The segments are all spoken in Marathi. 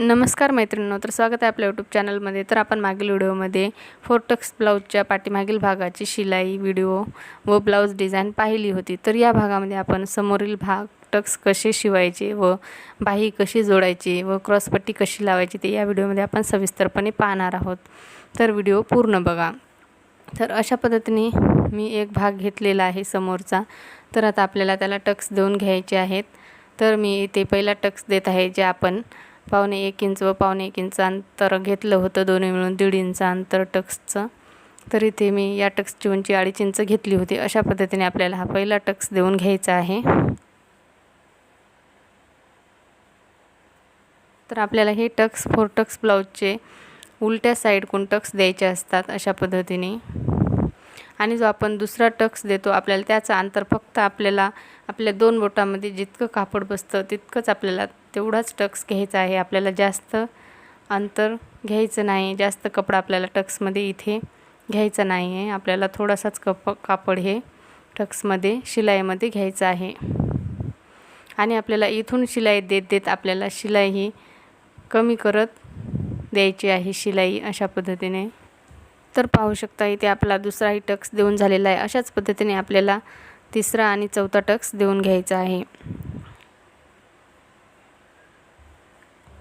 नमस्कार मैत्रिणींनो तर स्वागत आहे आपल्या यूट्यूब चॅनलमध्ये तर आपण मागील व्हिडिओमध्ये फोरटक्स ब्लाऊजच्या पाठीमागील भागाची शिलाई व्हिडिओ व ब्लाऊज डिझाईन पाहिली होती. तर या भागामध्ये आपण समोरील भाग टक्स कसे शिवायचे व बाही कशी जोडायची व क्रॉसपट्टी कशी लावायची ते या व्हिडिओमध्ये आपण सविस्तरपणे पाहणार आहोत. तर व्हिडिओ पूर्ण बघा. तर अशा पद्धतीने मी एक भाग घेतलेला आहे समोरचा. तर आता आपल्याला त्याला टक्स देऊन घ्यायचे आहेत. तर मी इथे पहिला टक्स देत आहे जे आपण पावणे एक इंच व पावणे एक इंच अंतर घेतलं होतं दोन्ही मिळून दीड इंच अंतर टक्सचं. तर इथे मी या टक्सची उंची अडीच इंच घेतली होती. अशा पद्धतीने आपल्याला हा पहिला टक्स देऊन घ्यायचा आहे. तर आपल्याला हे टक्स फोर टक्स ब्लाऊजचे उलट्या साईडकडून टक्स द्यायचे असतात अशा पद्धतीने. आणि जो आपण दुसरा टक्स देतो आपल्याला त्याचं अंतर फक्त आपल्याला आपल्या दोन बोटामध्ये जितकं कापड बसतं तितकंच आपल्याला तेवढाच टक्स घ्यायचा आहे. आपल्याला जास्त अंतर घ्यायचं नाही. जास्त कपडा आपल्याला टक्समध्ये इथे घ्यायचा नाही आहे आपल्याला थोडासाच कप कापड हे टक्समध्ये शिलाईमध्ये घ्यायचं आहे. आणि आपल्याला इथून शिलाई देत देत आपल्याला शिलाई ही कमी करत द्यायची आहे शिलाई अशा पद्धतीने. तर पाहू शकता इथे आपला दुसराही टक्स देऊन झालेला आहे. अशाच पद्धतीने आपल्याला तिसरा आणि चौथा टक्स देऊन घ्यायचा आहे.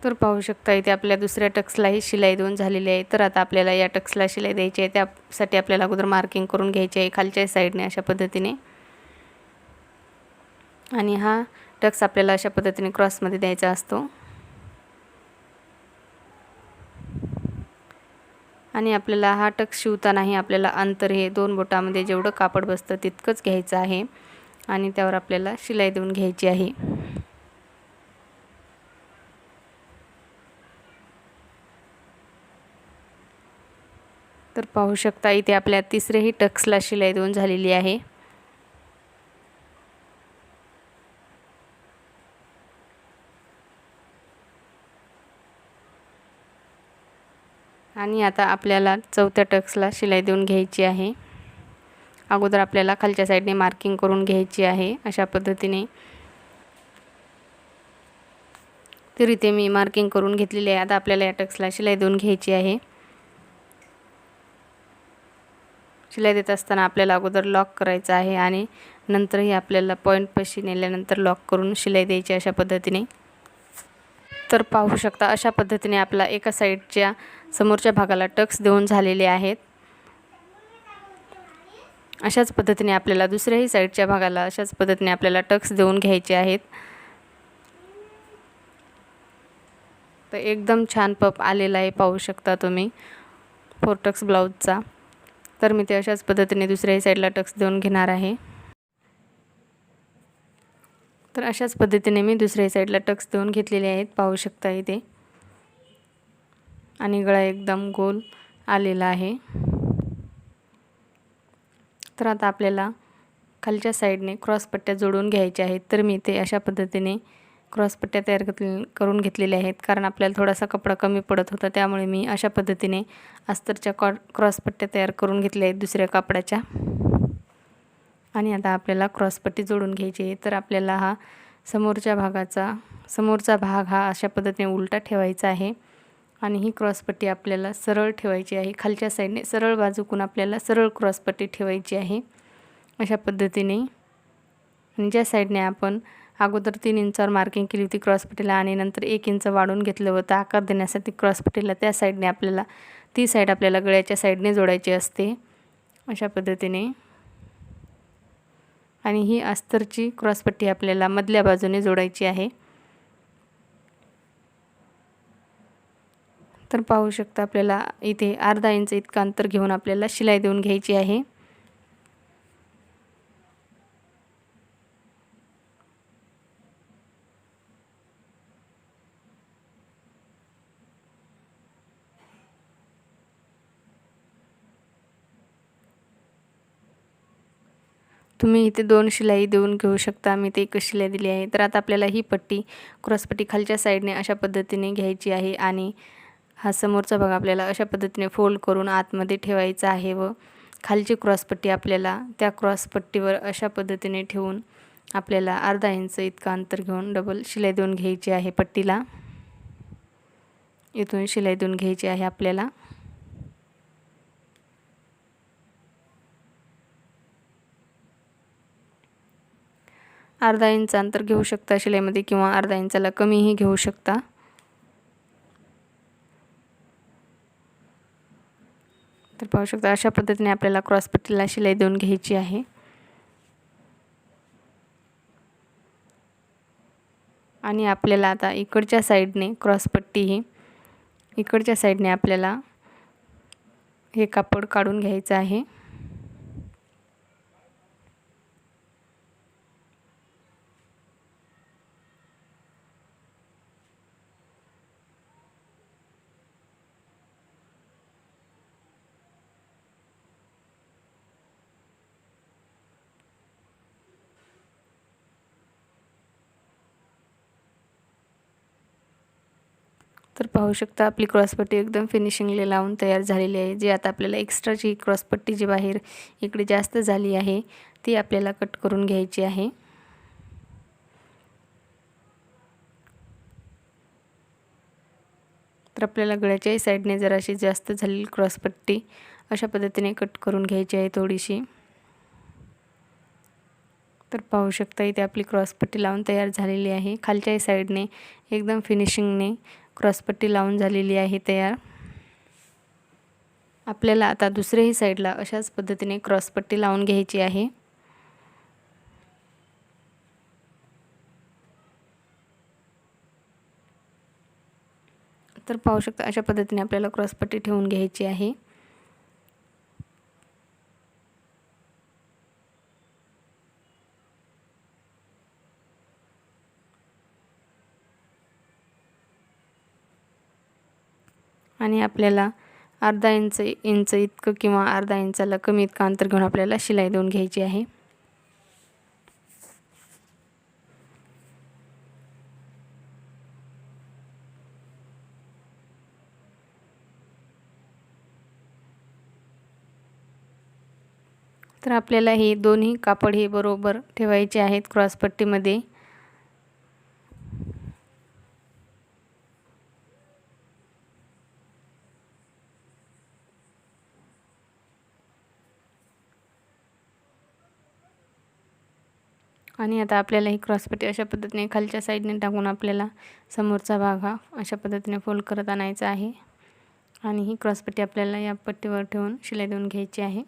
तर पाहू शकता इथे आपल्या दुसऱ्या टक्सलाही शिलाई देऊन झालेली आहे. तर आता आपल्याला या टक्सला शिलाई द्यायची आहे. त्यासाठी आपल्याला अगोदर मार्किंग करून घ्यायची आहे खालच्या साईडने अशा पद्धतीने. आणि हा टक्स आपल्याला अशा पद्धतीने क्रॉसमध्ये द्यायचा असतो. आणि आपल्याला हा टक्स शिवतानाही आपल्याला अंतर हे दोन बोटामध्ये जेवढं कापड बसतं तितकंच घ्यायचं आहे. आणि त्यावर आपल्याला शिलाई देऊन घ्यायची आहे. तर पाहू शकता इथे आपल्या तिसरेही टक्सला शिलाई देऊन झालेली आहे. आणि आता आपल्याला चौथ्या टक्सला शिलाई देऊन घ्यायची आहे. अगोदर आपल्याला खालच्या साईडने मार्किंग करून घ्यायची आहे अशा पद्धतीने. तर इथे मी मार्किंग करून घेतलेली आहे. आता आपल्याला या टक्सला शिलाई देऊन घ्यायची आहे. शिलाई देत असताना आपल्याला अगोदर लॉक करायचं आहे आणि नंतरही आपल्याला पॉईंटपाशी नेल्यानंतर लॉक करून शिलाई द्यायची अशा पद्धतीने. तर पाहू शकता अशा पद्धतीने आपला एका साईडच्या समोरच्या भागाला टक्स देऊन झालेले आहेत. अशाच पद्धतीने आपल्याला दुसऱ्याही साईडच्या भागाला अशाच पद्धतीने आपल्याला टक्स देऊन घ्यायचे आहेत. तर एकदम छान पप आलेला आहे पाहू शकता तुम्ही. फोर टक्स ब्लाऊजचा तर मी ते अशाच पद्धतीने दुसऱ्याही साईडला टक्स देऊन घेणार आहे. तर अशाच पद्धतीने मी दुसऱ्या साईडला टक्स देऊन घेतलेले आहेत. पाहू शकता इथे. आणि गळा एकदम गोल आलेला आहे. तर आता आपल्याला खालच्या साईडने क्रॉसपट्ट्या जोडून घ्यायच्या आहेत. तर मी ते अशा पद्धतीने क्रॉसपट्ट्या तयार करून घेतलेल्या आहेत. कारण आपल्याला थोडासा कपडा कमी पडत होता त्यामुळे मी अशा पद्धतीने अस्तरच्या कॉ क्रॉसपट्ट्या तयार करून घेतल्या आहेत दुसऱ्या कापडाच्या. आणि आता आपल्याला क्रॉसपट्टी जोडून घ्यायची आहे. तर आपल्याला हा समोरच्या भागाचा समोरचा भाग हा अशा पद्धतीने उलटा ठेवायचा आहे. आणि ही क्रॉसपट्टी आपल्याला सरळ ठेवायची आहे. खालच्या साईडने सरळ बाजूकून आपल्याला सरळ क्रॉसपट्टी ठेवायची आहे. अशा पद्धतीने. आणि ज्या साईडने आपण अगोदर तीन इंचावर मार्किंग केली होती क्रॉसपट्टीला आणि नंतर एक इंच वाढून घेतलं होतं. आकार देण्यासाठी क्रॉसपट्टीला त्या साईडने आपल्याला ती साईड आपल्याला गळ्याच्या साईडने जोडायची असते. अशा पद्धतीने. आणि ही अस्तरची क्रॉसपट्टी आपल्याला मधल्या बाजूने जोडायची आहे. तर पाहू शकता आपल्याला इथे अर्धा इंच इतकं अंतर घेऊन आपल्याला शिलाई देऊन घ्यायची आहे. तुम्ही इथे दोन शिलाई देऊन घेऊ शकता. मी इथे एकच शिलाई दिली आहे. तर आता आपल्याला ही पट्टी क्रॉसपट्टी खालच्या साईडने अशा पद्धतीने घ्यायची आहे आणि हा समोरचा भाग आपल्याला अशा पद्धतीने फोल्ड करून आतमध्ये ठेवायचा आहे व खालची क्रॉसपट्टी आपल्याला त्या क्रॉसपट्टीवर अशा पद्धतीने ठेवून आपल्याला अर्धा इंच इतका अंतर घेऊन डबल शिलाई देऊन घ्यायची आहे पट्टीला. इथून शिलाई देऊन घ्यायची आहे आपल्याला. अर्धा इंच अंतर घेऊ शकता शिलाईमध्ये किंवा अर्धा इंचाला कमीही घेऊ शकता. तर पाहू शकता अशा पद्धतीने आपल्याला क्रॉसपट्टीला शिलाई देऊन घ्यायची आहे. आणि आपल्याला आता इकडच्या साईडने क्रॉसपट्टी ही इकडच्या साईडने आपल्याला हे कापड काढून घ्यायचं आहे. तर पाहू शकता आपली क्रॉसपट्टी एकदम फिनिशिंगला लावून तयार झालेली आहे. जी आता आपल्याला एक्स्ट्राची क्रॉसपट्टी जी बाहेर इकडे जास्त झाली आहे ती आपल्याला कट करून घ्यायची आहे. तर आपल्याला गळ्याच्याही साईडने जराशी जास्त झालेली क्रॉसपट्टी अशा पद्धतीने कट करून घ्यायची आहे थोडीशी. तर पाहू शकता इथे आपली क्रॉसपट्टी लावून तयार झालेली आहे. खालच्याही साईडने एकदम फिनिशिंगने क्रॉसपट्टी लावून झालेली आहे तयार. आपल्याला आता दुसऱ्याही साईडला अशाच पद्धतीने क्रॉसपट्टी लावून घ्यायची आहे. तर पाहू शकता अशा पद्धतीने आपल्याला क्रॉसपट्टी ठेवून घ्यायची आहे. आणि आपल्याला अर्धा इंच इंच इतकं किंवा अर्धा इंचाला कमी इतकं अंतर घेऊन आपल्याला शिलाई देऊन घ्यायची आहे. तर आपल्याला हे दोन्ही कापड हे बरोबर ठेवायचे आहेत क्रॉसपट्टीमध्ये आणि आता आपल्याला ही क्रॉसपट्टी अशा पद्धतीने खालच्या साईडने टाकून आपल्याला समोरचा भाग हा अशा पद्धतीने फोल्ड करत आणायचा आहे. आणि ही क्रॉसपट्टी आपल्याला या पट्टीवर ठेवून शिलाई देऊन घ्यायची आहे.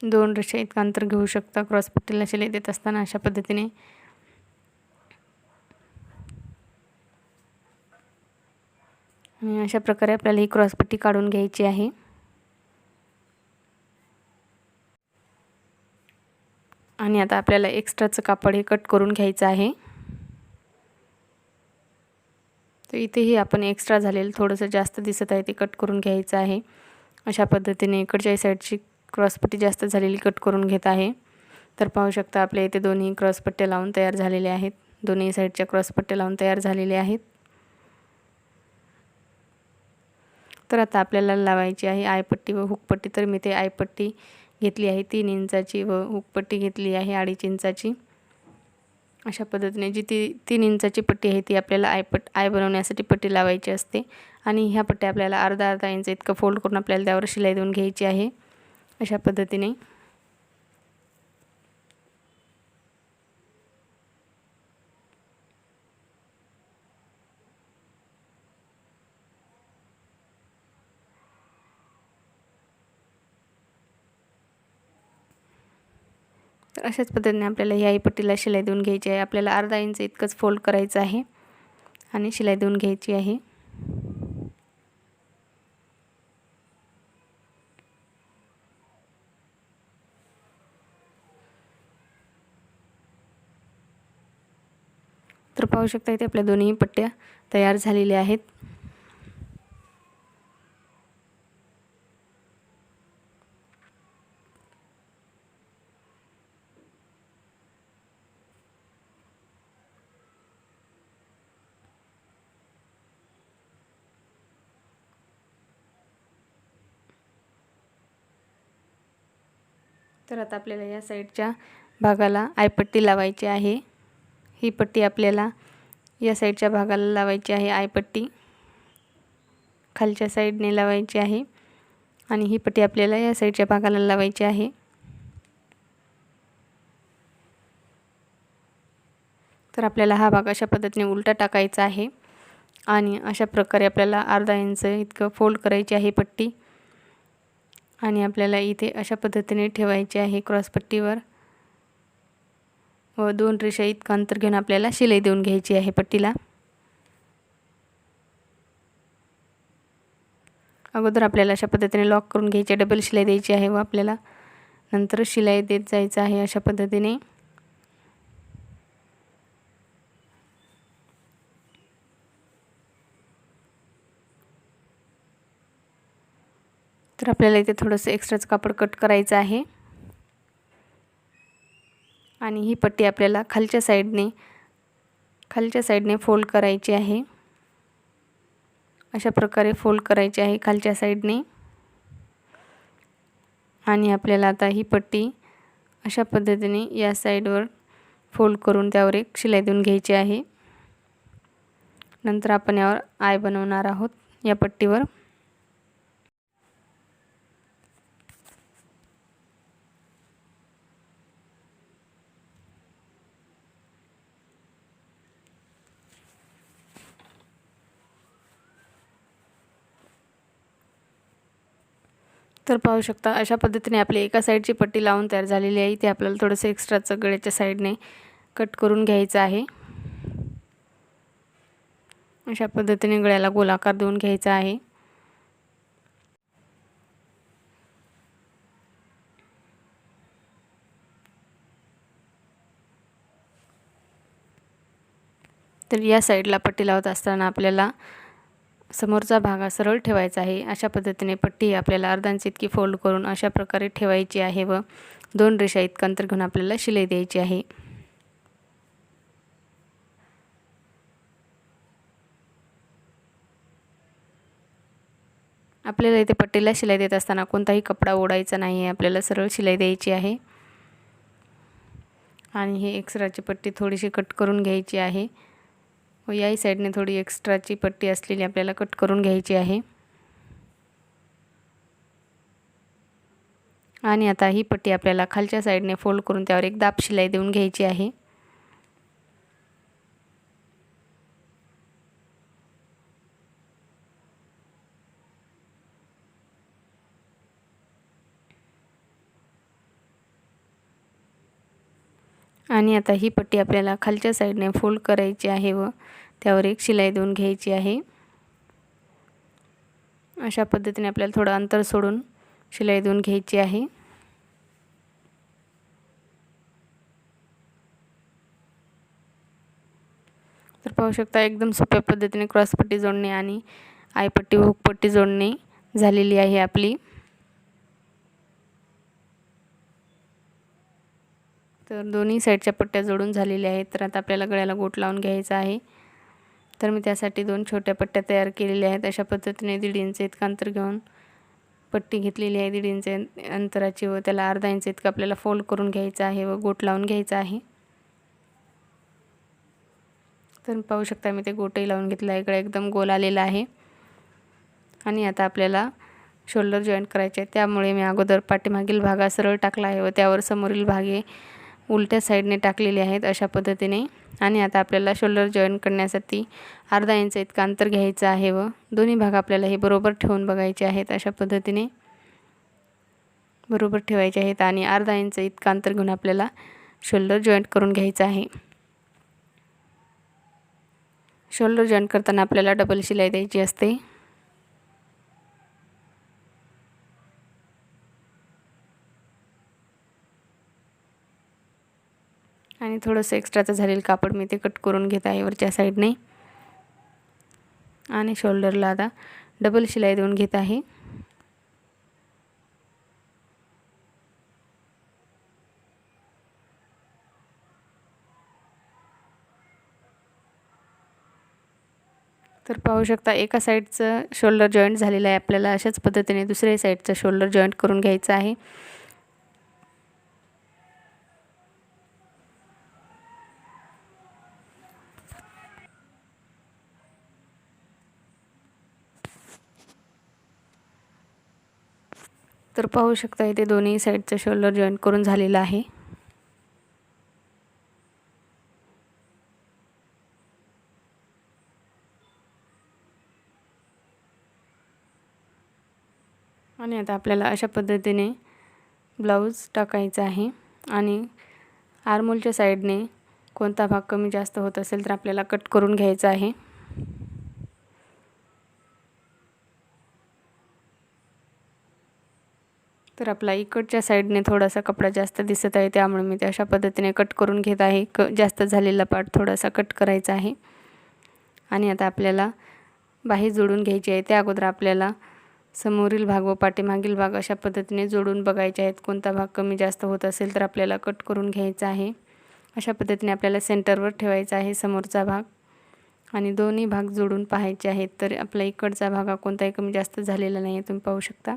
दोन रेषा इतकं अंतर घेऊ शकता. क्रॉसपट्टीला शिलाई देत असताना अशा पद्धतीने. आणि अशा प्रकारे आपल्याला ही क्रॉसपट्टी काढून घ्यायची आहे. आणि आता आपल्याला एक्स्ट्राचं कापड हे कट करून घ्यायचं आहे. तर इथेही आपण एक्स्ट्रा झालेलं थोडंसं जास्त दिसत आहे ते कट करून घ्यायचं आहे. अशा पद्धतीने इकडच्या साईडची क्रॉसपट्टी जास्त झालेली कट करून घेत आहे. तर पाहू शकता आपल्या इथे दोन्ही क्रॉसपट्ट्या लावून तयार झालेल्या आहेत. दोन्ही साईडच्या क्रॉसपट्ट्या लावून तयार झालेल्या आहेत. तर आता आपल्याला लावायची आहे आयपट्टी व हुकपट्टी. तर मी ते आयपट्टी घेतली आहे. तीन इंचाची व हुकपट्टी घेतली आहे अडीच इंचाची. अशा पद्धतीने जी ती तीन इंचाची पट्टी आहे ती आपल्याला आयपट आय बनवण्यासाठी पट्टी लावायची असते. आणि ह्या पट्ट्या आपल्याला अर्धा अर्धा इंच इतकं फोल्ड करून आपल्याला त्यावर शिलाई देऊन घ्यायची आहे. अशा पद्धतीने. तर अशाच पद्धतीने आपल्याला ह्याही पट्टीला शिलाई देऊन घ्यायची आहे. आपल्याला अर्धा इंच इतकंच फोल्ड करायचं आहे. आणि शिलाई देऊन घ्यायची आहे. तर पाहू शकता इथे आपल्या दोन्ही पट्ट्या तयार झालेल्या आहेत. तर आता आपल्याला या साईडच्या भागाला आयपट्टी लावायची आहे. ही पट्टी आपल्याला या साईडच्या भागाला लावायची आहे आयपट्टी खालच्या साईडने लावायची आहे आणि ही पट्टी आपल्याला या साईडच्या भागाला लावायची आहे. तर आपल्याला हा भाग अशा पद्धतीने उलटा टाकायचा आहे आणि अशा प्रकारे आपल्याला अर्धा इंच इतकं फोल्ड करायची आहे पट्टी. आणि आपल्याला इथे अशा पद्धतीने ठेवायची आहे क्रॉसपट्टीवर व दोन रेषा इतकं अंतर घेऊन आपल्याला शिलाई देऊन घ्यायची आहे पट्टीला. अगोदर आपल्याला अशा पद्धतीने लॉक करून घ्यायची डबल शिलाई द्यायची आहे व आपल्याला नंतर शिलाई देत जायचं आहे अशा पद्धतीने. तर आपल्याला इथे थोडंसं एक्स्ट्राचं कापड कट करायचं आहे. आणि ही पट्टी आपल्याला खालच्या साईडने खालच्या साईडने फोल्ड करायची आहे. अशा प्रकारे फोल्ड करायची आहे खालच्या साईडने. आणि आपल्याला आता ही पट्टी अशा पद्धतीने या साईडवर फोल्ड करून त्यावर एक शिलाई देऊन घ्यायची आहे. नंतर आपण यावर आय बनवणार आहोत या पट्टीवर. तर पाहू शकता अशा पद्धतीने आपली एका साईडची पट्टी लावून तयार झालेली आहे. इथे आपल्याला थोडंसं एक्स्ट्राचं गळ्याच्या साईडने कट करून घ्यायचं आहे. अशा पद्धतीने गळ्याला गोलाकार देऊन घ्यायचा आहे. तर या साईडला पट्टी लावत असताना आपल्याला समोरचा भाग हा सरळ ठेवायचा आहे. अशा पद्धतीने पट्टी आपल्याला अर्धांची इतकी फोल्ड करून अशा प्रकारे ठेवायची आहे व दोन रेषा इतकं अंतर घेऊन आपल्याला शिलाई द्यायची आहे. आपल्याला इथे पट्टीला शिलाई देत असताना कोणताही कपडा ओढायचा नाही आहे. आपल्याला सरळ शिलाई द्यायची आहे. आणि ही एक्सराची पट्टी थोडीशी कट करून घ्यायची आहे. हो, व याही साईडने थोडी एक्स्ट्राची पट्टी असलेली आपल्याला कट करून घ्यायची आहे. आणि आता ही पट्टी आपल्याला खालच्या साईडने फोल्ड करून त्यावर एक दाब शिलाई देऊन घ्यायची आहे. आणि आता ही पट्टी आपल्याला खालच्या साईडने फोल्ड करायची आहे व त्यावर एक शिलाई देऊन घ्यायची आहे. अशा पद्धतीने आपल्याला थोडं अंतर सोडून शिलाई देऊन घ्यायची आहे. तर पाहू शकता एकदम सोप्या पद्धतीने क्रॉसपट्टी जोडणे आणि आयपट्टी हुकपट्टी जोडणे झालेली आहे आपली. तर दोन्ही साईडच्या पट्ट्या जोडून झालेल्या आहेत. तर आता आपल्याला गळ्याला गोट लावून घ्यायचा आहे. तर मी त्यासाठी दोन छोट्या पट्ट्या तयार केलेल्या आहेत. अशा पद्धतीने दीड इंच इतकं अंतर घेऊन पट्टी घेतलेली आहे. दीड इंच अंतराची व त्याला अर्धा इंच इतकं आपल्याला फोल्ड करून घ्यायचं आहे व गोट लावून घ्यायचा आहे. तर पाहू शकता मी ते गोटही लावून घेतलं आहे. इकडे एकदम गोल आलेला आहे. आणि आता आपल्याला शोल्डर जॉईंट करायचे आहे. त्यामुळे मी अगोदर पाठीमागील भागा सरळ टाकला आहे व त्यावर समोरील भागे उलट्या साईडने टाकलेले आहेत अशा पद्धतीने. आणि आता आपल्याला शोल्डर जॉईन करण्यासाठी अर्धा इंच इतकं अंतर घ्यायचं आहे व दोन्ही भाग आपल्याला हे बरोबर ठेवून बघायचे आहेत अशा पद्धतीने. बरोबर ठेवायचे आहेत आणि अर्धा इंच इतकं अंतर घेऊन आपल्याला शोल्डर जॉईंट करून घ्यायचं आहे. शोल्डर जॉईंट करताना आपल्याला डबल शिलाई द्यायची असते. आणि थोडंसं एक्स्ट्राचं झालेलं कापड मी ते कट करून घेत आहे वरच्या साईडने आणि शोल्डरला आता डबल शिलाई देऊन घेत आहे. तर पाहू शकता एका साईडचं शोल्डर जॉईंट झालेलं आहे आपल्याला अशाच पद्धतीने दुसऱ्या साईडचं शोल्डर जॉईंट करून घ्यायचं आहे. तर पाहू शकता इथे दोन्ही साईडचं शोल्डर जॉईंट करून झालेलं आहे. आणि आता आपल्याला अशा पद्धतीने ब्लाऊज टाकायचा आहे. आणि आरमोलच्या साईडने कोणता भाग कमी जास्त होत असेल तर आपल्याला कट करून घ्यायचा आहे. तर आपला इकडच्या साईडने थोडासा कपडा जास्त दिसत आहे त्यामुळे मी ते अशा पद्धतीने कट करून घेत आहे. क जास्त झालेला पार्ट थोडासा कट करायचा आहे. आणि आता आपल्याला बाही जोडून घ्यायची आहे. त्या अगोदर आपल्याला समोरील भाग व पाठीमागील भाग अशा पद्धतीने जोडून बघायचे आहेत. कोणता भाग कमी जास्त होत असेल तर आपल्याला कट करून घ्यायचा आहे. अशा पद्धतीने आपल्याला सेंटरवर ठेवायचा आहे समोरचा भाग. आणि दोन्ही भाग जोडून पाहायचे आहेत. तर आपला इकडचा भाग हा कोणताही कमी जास्त झालेला नाही आहे तुम्ही पाहू शकता.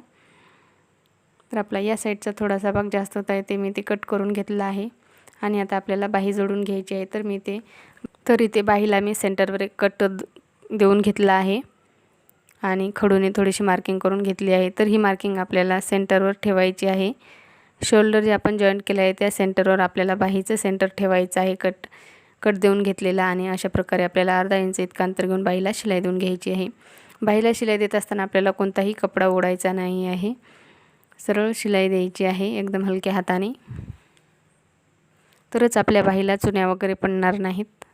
तर आपला या साईडचा थोडासा भाग जास्त होता आहे ते मी ते कट करून घेतला आहे. आणि आता आपल्याला बाही जोडून घ्यायची आहे तर मी ते तर इथे बाहीला मी सेंटरवर एक कट देऊन घेतला आहे. आणि खडूने थोडीशी मार्किंग करून घेतली आहे तर ही मार्किंग आपल्याला सेंटरवर ठेवायची आहे. शोल्डर जे आपण जॉईंट केलं आहे त्या सेंटरवर आपल्याला बाहीचं सेंटर ठेवायचं आहे कट कट देऊन घेतलेला आणि अशा प्रकारे आपल्याला अर्धा इंच इतका अंतर घेऊन बाईला शिलाई देऊन घ्यायची आहे. बाईला शिलाई देत असताना आपल्याला कोणताही कपडा ओढायचा नाही आहे. सरळ शिलाई द्यायची आहे एकदम हलक्या हाताने. तरच आपल्या बाईला चुन्या वगैरे पडणार नाहीत.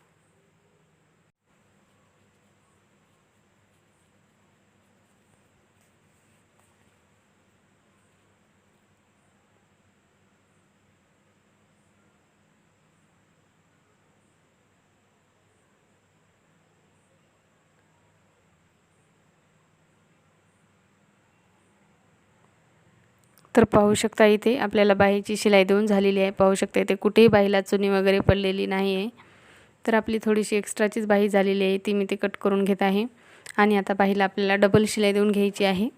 तर पाहू शकता इथे आपल्याला बाईची शिलाई देऊन झालेली आहे. पाहू शकता इथे कुठेही बाईला चुनी वगैरे पडलेली नाही आहे तर आपली थोडीशी एक्स्ट्राचीच बाई झालेली आहे. ती मी ते कट करून घेत आहे. आणि आता बाईला आपल्याला डबल शिलाई देऊन घ्यायची आहे.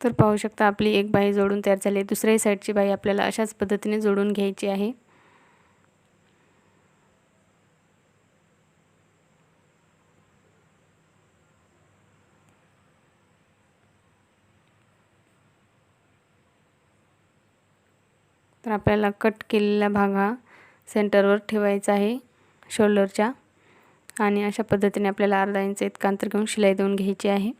तर पाहू शकता आपली एक बाई जोडून तयार झाली दुसऱ्याही साईडची बाई आपल्याला अशाच पद्धतीने जोडून घ्यायची आहे. तर आपल्याला कट केलेला भाग हा सेंटरवर ठेवायचा आहे शोल्डरच्या. आणि अशा पद्धतीने आपल्याला अर्धा इंच इतका अंतर घेऊन शिलाई देऊन घ्यायची आहे.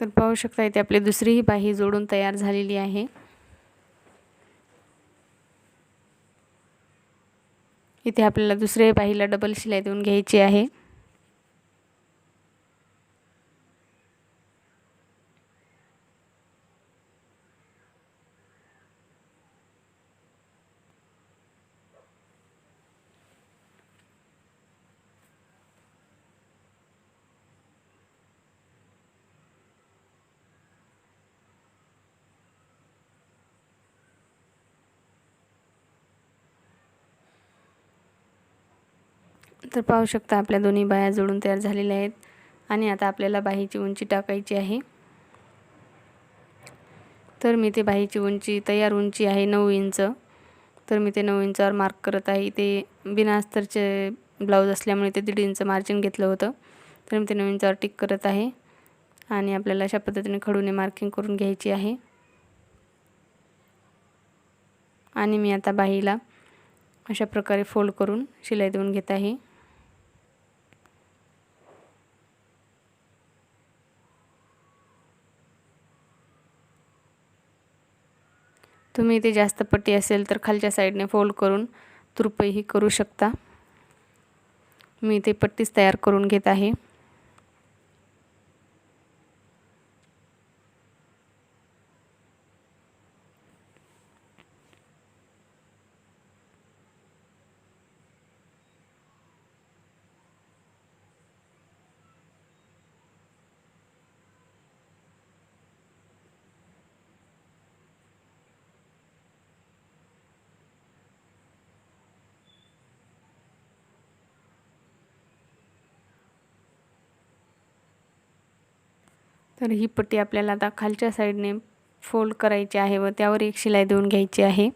तर पाहू शकता इथे आपली दुसरीही बाही जोडून तयार झालेली आहे. इथे आपल्याला दुसऱ्या बाहीला डबल शिलाई देऊन घ्यायची आहे. तर पाहू शकता आपल्या दोन्ही बाया जोडून तयार झालेल्या आहेत. आणि आता आपल्याला बाहीची उंची टाकायची आहे. तर मी ते बाहीची उंची तयार उंची आहे नऊ इंच. तर मी ते नऊ इंचावर मार्क करत आहे. ते बिना अस्तरचे ब्लाऊज असल्यामुळे ते दीड इंच मार्जिन घेतलं होतं. तर मी ते नऊ इंचावर टिक करत आहे. आणि आपल्याला अशा पद्धतीने खडूने मार्किंग करून घ्यायची आहे. आणि मी आता बाहीला अशा प्रकारे फोल्ड करून शिलाई देऊन घेत आहे. तुम्ही इथे जास्त पट्टी असेल तर खालच्या साईडने फोल्ड करून तुरपईही करू शकता. मी ते पट्टीच तयार करून घेत आहे. तर ही पट्टी आपल्याला आता खालच्या साईडने फोल्ड करायची आहे व त्यावर एक शिलाई देऊन घ्यायची आहे.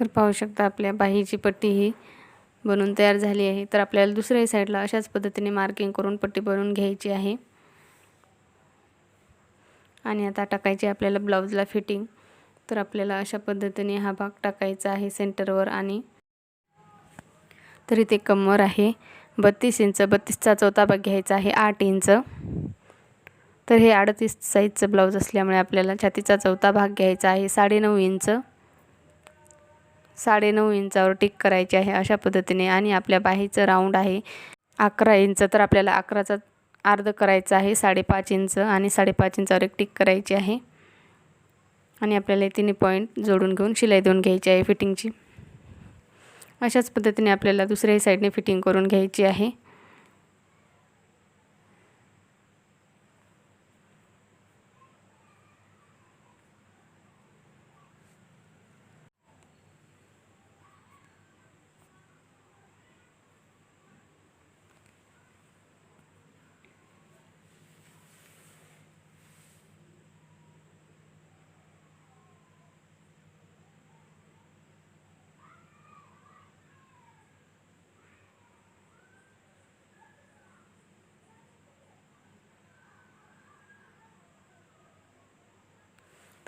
तर पाहू शकता आपल्या बाहीची पट्टी ही बनून तयार झाली आहे. तर आपल्याला दुसऱ्याही साईडला अशाच पद्धतीने मार्किंग करून पट्टी बनवून घ्यायची आहे. आणि आता टाकायची आपल्याला ब्लाऊजला फिटिंग तर आपल्याला अशा पद्धतीने हा भाग टाकायचा आहे सेंटरवर आणि तर इथे कमर आहे. बत्तीस इंच बत्तीसचा चौथा भाग घ्यायचा आहे आठ इंच तर हे अडतीस साईजचं ब्लाऊज असल्यामुळे आपल्याला छातीचा चौथा भाग घ्यायचा आहे साडेनऊ इंच साडेनऊ इंचावर टिक करायची आहे अशा पद्धतीने आणि आपल्या बाहीचं राऊंड आहे अकरा इंच तर आपल्याला अकराचा अर्ध करायचा आहे साडेपाच इंच आणि साडेपाच इंचावर एक टिक करायची आहे. आणि आपल्याला तिन्ही पॉईंट जोडून घेऊन शिलाई देऊन घ्यायची आहे फिटिंगची अशाच पद्धतीने आपल्याला दुसऱ्याही साईडने फिटिंग करून घ्यायची आहे.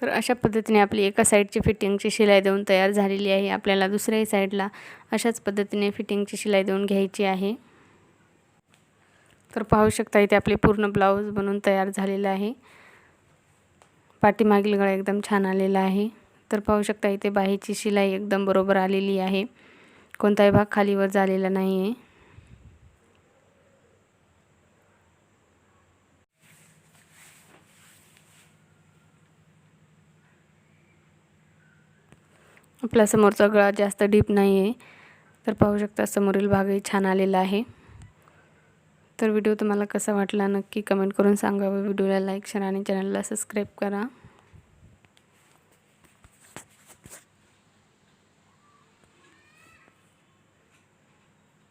तर अशा पद्धतीने आपली एका साईडची फिटिंगची शिलाई देऊन तयार झालेली आहे. आपल्याला दुसऱ्याही साईडला अशाच पद्धतीने फिटिंगची शिलाई देऊन घ्यायची आहे. तर पाहू शकता इथे आपले पूर्ण ब्लाऊज बनवून तयार झालेला आहे. पाठीमागील गळा एकदम छान आलेला आहे. तर पाहू शकता इथे बाहेरची शिलाई एकदम बरोबर आलेली आहे. कोणताही भाग खालीवर झालेला नाही आहे आपला समोरचा गळा जास्त डीप नाही आहे तर पाहू शकता समोरील भागही छान आलेला आहे. तर व्हिडिओ तुम्हाला कसा वाटला नक्की कमेंट करून सांगा व्हिडिओला लाईक शेअर आणि चॅनलला सबस्क्राईब करा.